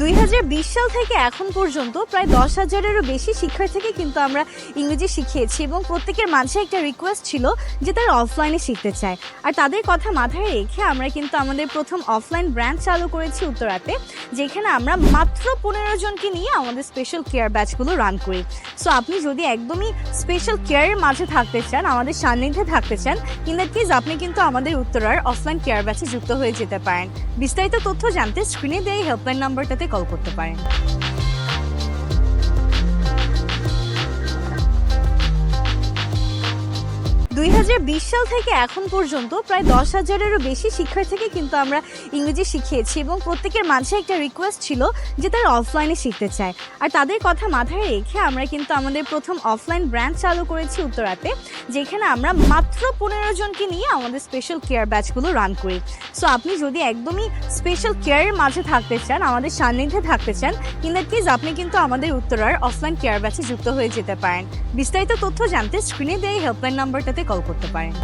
দুই হাজার বিশ সাল থেকে এখন পর্যন্ত প্রায় দশ হাজারেরও বেশি শিক্ষার্থীকে কিন্তু আমরা ইংরেজি শিখিয়েছি এবং প্রত্যেকের মাঝে একটা রিকোয়েস্ট ছিল যে তারা অফলাইনে শিখতে চায়। আর তাদের কথা মাথায় রেখে আমরা কিন্তু আমাদের প্রথম অফলাইন ব্রাঞ্চ চালু করেছি উত্তরাতে, যেখানে আমরা মাত্র পনেরো জনকে নিয়ে আমাদের স্পেশাল কেয়ার ব্যাচগুলো রান করি। সো আপনি যদি একদমই স্পেশাল কেয়ারের মাঝে থাকতে চান, আমাদের সান্নিধ্যে থাকতে চান ইন দ্যাট কেস আপনি কিন্তু আমাদের উত্তরার অফলাইন কেয়ার ব্যাচে যুক্ত হয়ে যেতে পারেন। বিস্তারিত তথ্য জানতে স্ক্রিনে দেওয়া হেল্পলাইন নাম্বারটাতে কল করতে পারেন। দুই হাজার বিশ সাল থেকে এখন পর্যন্ত প্রায় দশ হাজারেরও বেশি শিক্ষার্থীকে কিন্তু আমরা ইংরেজি শিখিয়েছি এবং প্রত্যেকের মাঝে একটা রিকোয়েস্ট ছিল যে তারা অফলাইনে শিখতে চায়। আর তাদের কথা মাথায় রেখে আমরা কিন্তু আমাদের প্রথম অফলাইন ব্রাঞ্চ চালু করেছি উত্তরাতে, যেখানে আমরা মাত্র পনেরো জনকে নিয়ে আমাদের স্পেশাল কেয়ার ব্যাচগুলো রান করি। সো আপনি যদি একদমই স্পেশাল কেয়ারের মাঝে থাকতে চান, আমাদের সান্নিধ্যে থাকতে চান ইন দ্যাট কেস আপনি কিন্তু আমাদের উত্তরার অফলাইন কেয়ার ব্যাচে যুক্ত হয়ে যেতে পারেন। বিস্তারিত তথ্য জানতে স্ক্রিনে দেওয়া হেল্পলাইন নাম্বারটাতে কল করতে পারেন।